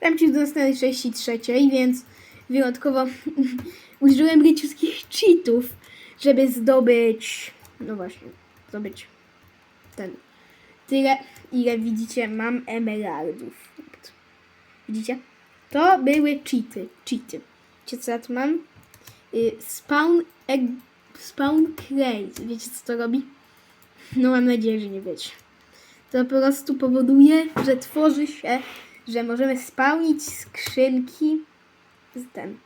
Dam ci do następnej części trzeciej, więc wyjątkowo użyłem leciuskich cheatów, żeby zdobyć, no właśnie, zdobyć ten, tyle, ile widzicie, mam emeraldów. Widzicie? To były cheaty, cheaty. Wiecie co ja tu mam? Y, spawn egg, spawn crate. Wiecie co to robi? No mam nadzieję, że nie wiecie. To po prostu powoduje, że tworzy się, że możemy spełnić skrzynki z ten.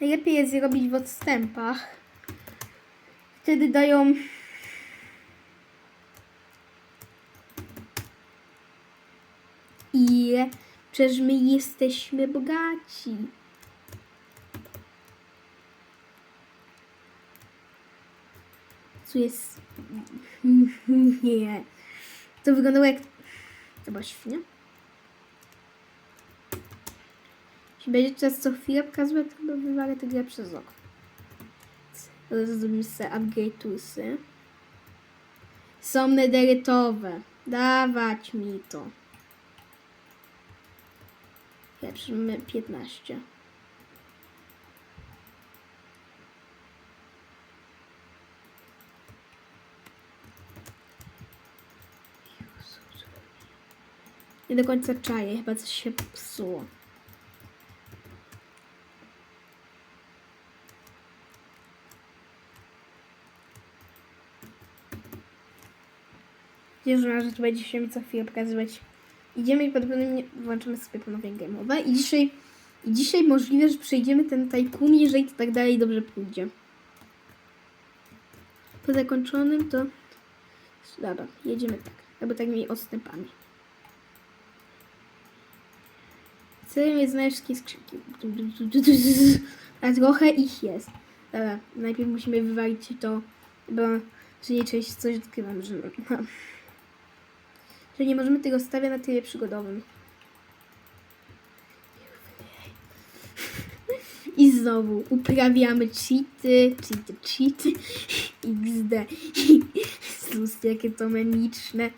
Najlepiej jest je robić w odstępach. Wtedy dają ile przecież my jesteśmy bogaci. Tu jest... Nie. To wyglądało jak... Zobacz, nie? Jeśli będzie czas co chwilę pokazywać, to chyba wywalę tę grę przez okno. Zrobimy sobie upgrade toolsy. Są nederytowe. Dawać mi to. Mamy 15. Nie do końca czaję, chyba coś się popsuło. Że to będzie się mi co chwilę pokazywać. Idziemy i prawdopodobnie włączymy sobie ponownie game'owe. I dzisiaj, I dzisiaj możliwe, że przejdziemy ten tajkun, jeżeli to tak dalej dobrze pójdzie. Po zakończonym to... Dobra, jedziemy tak. Albo tak mniej odstępami. Celem jest znaleźć wszystkie skrzynki. A trochę ich jest. Dobra, najpierw musimy wywalić to, bo że nie część coś odkrywam, że, że nie możemy tego stawiać na tyle przygodowym. I znowu uprawiamy cheaty, cheaty, cheaty, xd. Sus, jakie to memiczne.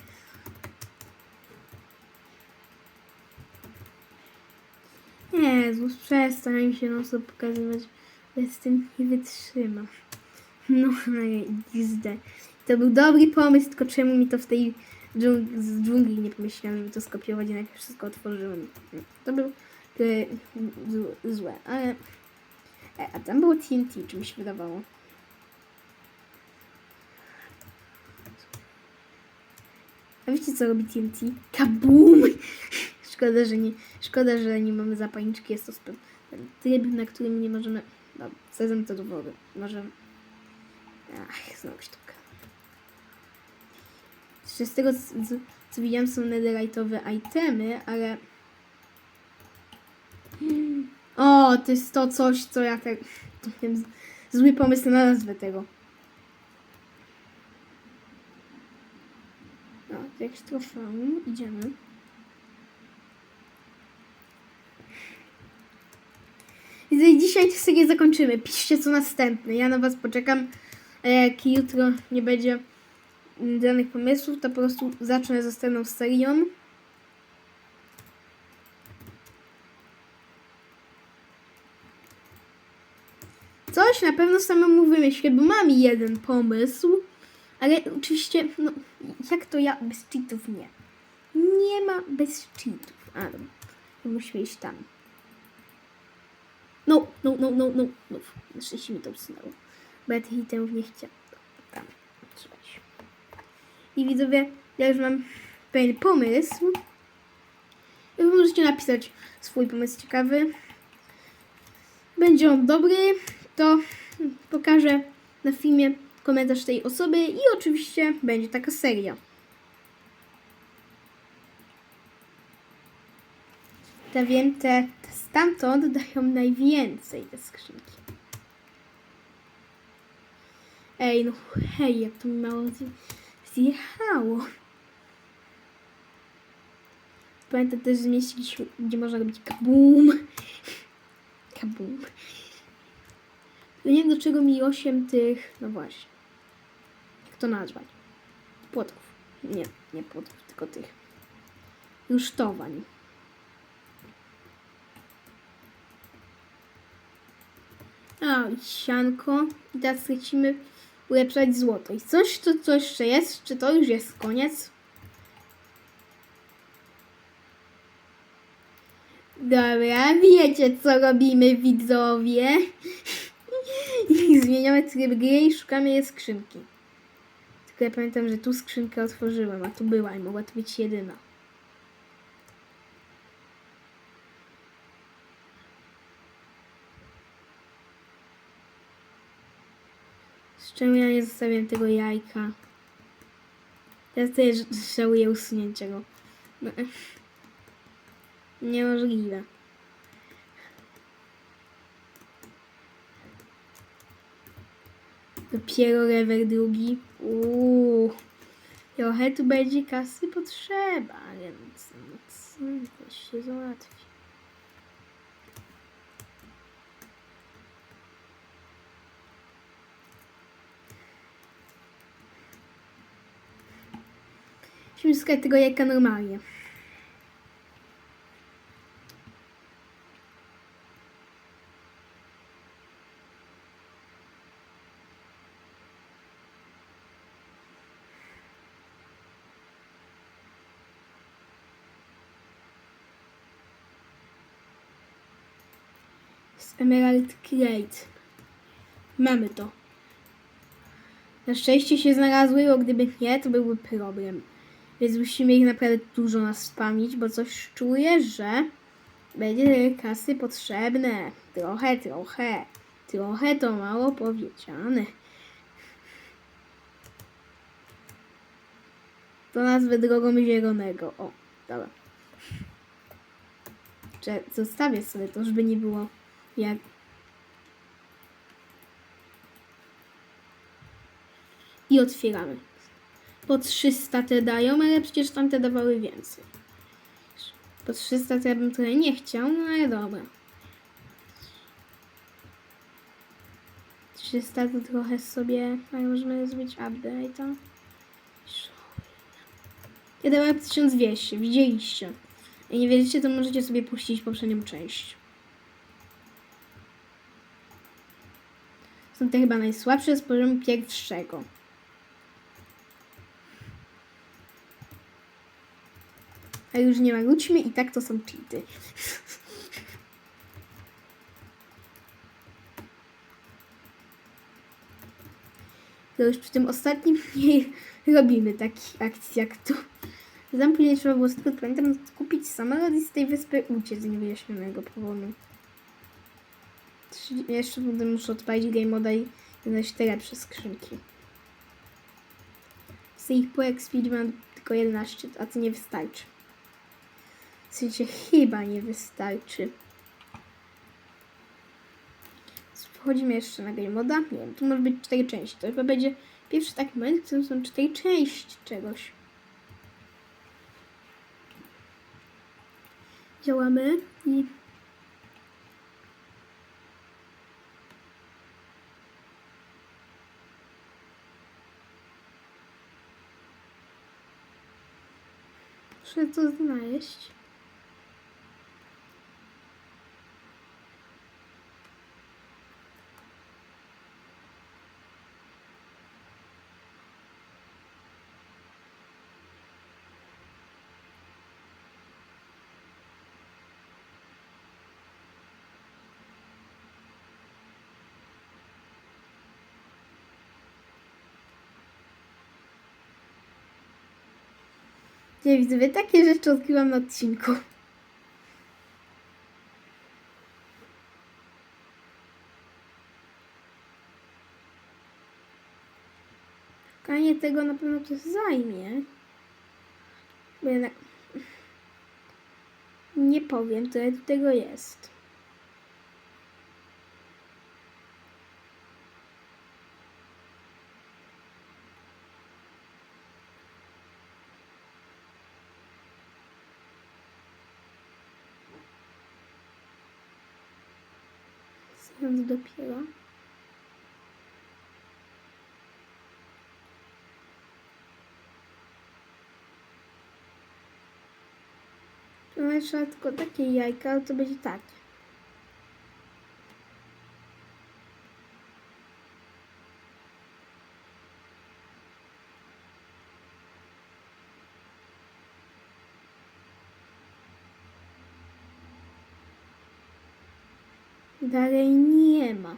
Jezus, przestań się no co pokazywać. Ja z tym nie wytrzymam. No, XD. To był dobry pomysł, tylko czemu mi to w tej dżung- z dżungli nie pomyślałem, żeby to skopiować, jednak wszystko otworzyłem. To był e, zł- złe, ale... E, a tam było TNT, czy mi się wydawało. A wiecie co robi TNT? Kabum! Szkoda, że nie, szkoda, że nie mamy zapalniczki. Jest to tryb, na którym nie możemy... No, sezon to do wody. Możemy... Ach, znowu sztuka. Z tego, co, co- widziałam, są netherite'owe itemy, ale... O, to jest to coś, co ja tak... Wiem, zły pomysł na nazwę tego. No, to jakieś trofeum. Idziemy. I dzisiaj serię zakończymy. Piszcie co następne. Ja na was poczekam. Jak jutro nie będzie danych pomysłów, to po prostu zacznę z następną serią. Coś na pewno samemu wymyślę, bo mam jeden pomysł, ale oczywiście, no, jak to ja bez cheatów nie. Nie ma bez cheatów. A, dobra. Musimy iść tam. No, no, no, no, no, no. Na szczęście mi to usunęło. Bo ja tych itemów nie chciałam. I widzowie, ja już mam pewien pomysł. Wy możecie napisać swój pomysł ciekawy. Będzie on dobry, to pokażę na filmie komentarz tej osoby i oczywiście będzie taka seria. Te wiem, te, stamtąd dają najwięcej te skrzynki. Ej, no hej, jak to mi mało zjechało. Pamiętam też zmieściliśmy, gdzie można robić kabum. Kabum. No nie wiem, do czego mi 8 tych, no właśnie. Jak to nazwać? Płotków. Nie, nie płotków, tylko tych. Rusztowań. A, sianko. I teraz lecimy ulepszać złoto. I coś, to co jeszcze jest? Czy to już jest koniec? Dobra, wiecie co robimy widzowie. Zmieniamy tryb gry i szukamy jej skrzynki. Tylko ja pamiętam, że tu skrzynkę otworzyłem, a tu była i mogła to być jedyna. Z czemu ja nie zostawiam tego jajka? Teraz też żałuję usunięcia go. No, Niemożliwe. Dopiero level drugi. Uuu. Trochę tu będzie kasy potrzeba, więc no co, to się załatwi. Musimy szukać tego jajka normalnie. Emerald Crate. Mamy to. Na szczęście się znalazły, bo gdyby nie, to byłby problem. Więc musimy ich naprawdę dużo nas spamić, bo coś czuję, że będzie kasy potrzebne. Trochę, trochę. Trochę to mało powiedziane. To nazwę drogą zielonego. O, dobra. Czy zostawię sobie to, żeby nie było jak i otwieramy. Po 300 te dają, ale przecież tamte dawały więcej. Po 300 to ja bym trochę nie chciał, no ale dobra. 300 to trochę sobie, ale możemy zrobić update'a. Ja dałem 1200, widzieliście. Jak nie wierzycie, to możecie sobie puścić poprzednią część. Są te chyba najsłabsze z poziomu pierwszego. A już nie marudźmy i tak to są cheaty. To już przy tym ostatnim nie robimy takich akcji jak. Znam później trzeba było tylko pamiętam kupić samolot i z tej wyspy uciec z niewyjaśnionego powodu. Jeszcze potem muszę odpalić game moda i znaleźć te lepsze skrzynki. Z ich po Expeed mam tylko 11, a to nie wystarczy. Chyba nie wystarczy. Wchodzimy jeszcze na game moda. Nie wiem, tu może być cztery części. To chyba będzie pierwszy taki moment, w którym są cztery części czegoś. Działamy i Muszę to znaleźć. Nie widzę, takie rzeczy odkryłam na odcinku. Szukanie tego na pewno coś zajmie. Bo jednak... Nie powiem, tyle tu tego jest. Więc dopiero. To trzeba tylko takie jajka, ale to będzie tak. Dalej nie ma.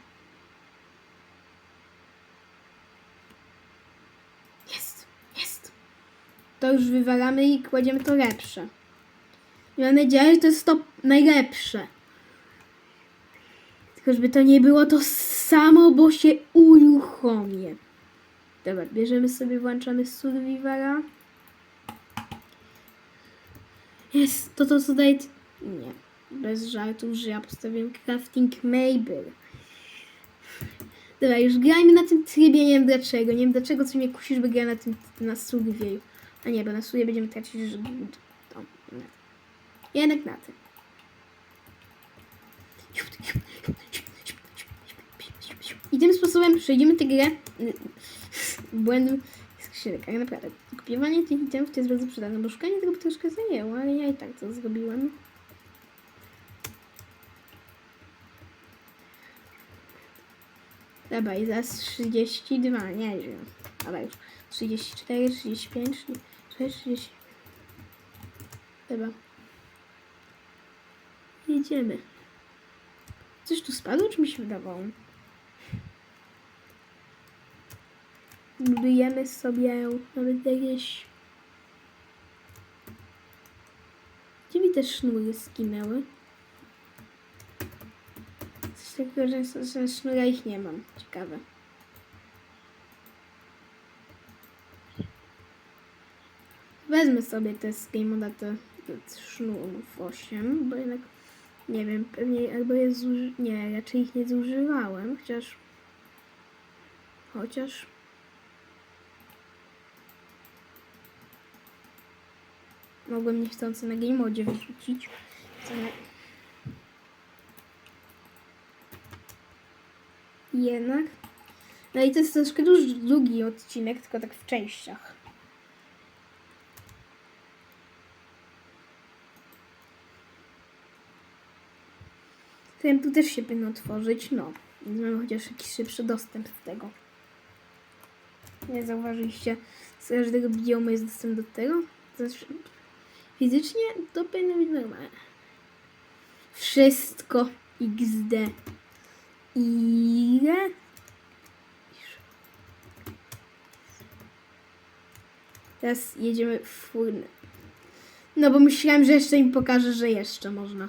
Jest, jest. To już wywalamy i kładziemy to lepsze. I mam nadzieję, że to jest to najlepsze. Tylko żeby to nie było to samo, bo się uruchomię. Dobra, bierzemy sobie, włączamy survivala. Jest, to to co daje... Nie, bez żartów, że ja postawiłem crafting Mabel. Dobra, już grajmy na tym trybie, nie wiem dlaczego. Nie wiem dlaczego coś mnie kusi, żeby grać na tym na surview. A nie, bo na survey będziemy tracić już... To, nie. Jednak na tym. I tym sposobem przejdziemy tę grę błędem skrzynek. Tak naprawdę. Kopiowanie tych itemów to jest bardzo przydatne, bo szukanie tego by troszkę zajęło, ale ja i tak to zrobiłem. Dobra, i zaraz 32, nie wiem. Dobra, już 34, 35, 36, 30. Dobra. Jedziemy. Coś tu spadło, czy mi się wydawało? Budujemy sobie nawet jakieś... Gdzie mi te sznury skinęły? Takiego, że, że sznura ich nie mam. Ciekawe. Wezmę sobie te z Game te, te sznurów 8, bo jednak nie wiem, pewnie albo je zuży... Nie, raczej ich nie zużywałem, chociaż... Chociaż... Mogłem niechcący na Game Modzie wyrzucić. Co nie... Jednak... No i to jest troszkę długi odcinek, tylko tak w częściach. Ten tu też się powinno otworzyć, no. Mamy chociaż jakiś szybszy dostęp do tego. Nie zauważyliście, z każdego biomu jest dostęp do tego? Znaczy, fizycznie to powinno być normalne. Wszystko XD. Ile? Teraz jedziemy w furny. No bo myślałem, że jeszcze mi pokaże, że jeszcze można.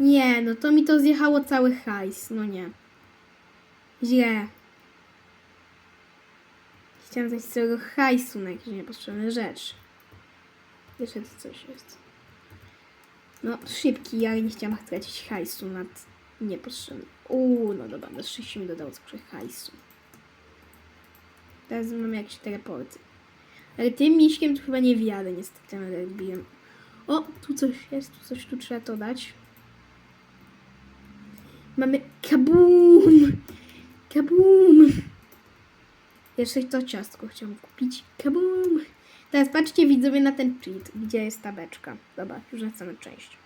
Nie, no to mi to zjechało cały hajs. No nie. Źle. Chciałam dać całego hajsu na jakieś niepotrzebne rzeczy. Jeszcze tu coś jest. No, szybki, ale nie chciałam tracić hajsu nad niepotrzebnym. Uuu, no dobra, do szczęścia mi dodał trochę hajsu. Teraz mam jakieś teleporty. Ale tym miśkiem tu chyba nie wjadę, niestety, ale odbiłem. O, tu coś jest, tu coś tu trzeba to dać. Mamy kabum! Kabum! Jeszcze to ciastko chciałam kupić. Kabum! Teraz patrzcie widzowie na ten cheat, gdzie jest tabeczka. Dobra, już na samą część.